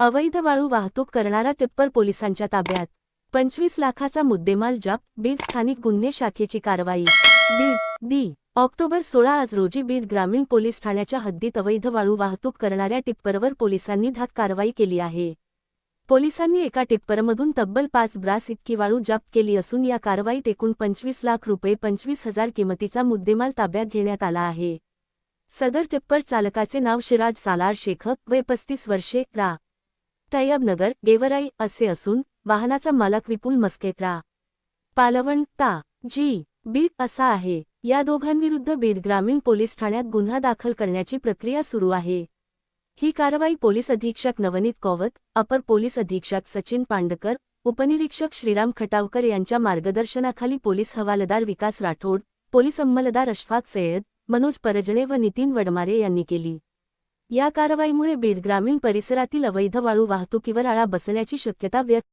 अवैध वाळू वाहतूक करणारा टिप्पर पोलिसांच्या ताब्यात. पंचवीस लाखाचा मुद्देमाल जप बीड स्थानिक गुन्हे शाखेची कारवाई. बीड दी ऑक्टोबर सोळा आज रोजी बीड ग्रामीण पोलीस ठाण्याच्या हद्दीत अवैध वाळू वाहतूक करणाऱ्या टिप्परवर पोलिसांनी धाक कारवाई केली आहे. पोलिसांनी एका टिप्परमधून तब्बल पाच ब्रास इतकी वाळू जप्त केली असून या कारवाईत एकूण पंचवीस लाख रुपये पंचवीस हजार किमतीचा मुद्देमाल ताब्यात घेण्यात आला आहे. सदर टिप्पर चालकाचे नाव शिराज सालार शेखप वय पस्तीस वर्षे रा. तय्यबनगर गेवराई असे असून वाहनाचा मालक विपुल मस्केट पालवण ता. जी. बीड असा आहे. या दोघांविरुद्ध बीड ग्रामीण पोलीस ठाण्यात गुन्हा दाखल करण्याची प्रक्रिया सुरू आहे. ही कारवाई पोलीस अधीक्षक नवनीत कौवत अपर पोलीस अधीक्षक सचिन पांडकर उपनिरीक्षक श्रीराम खटावकर यांच्या मार्गदर्शनाखाली पोलीस हवालदार विकास राठोड पोलीस अंमलदार अशफाक सय्यद मनोज परजणे व नितीन वडमारे यांनी केली. या कारवाईमुळे बीड ग्रामीण परिसरातील अवैध वाळू वाहतुकीवर आळा बसण्याची शक्यता व्यक्त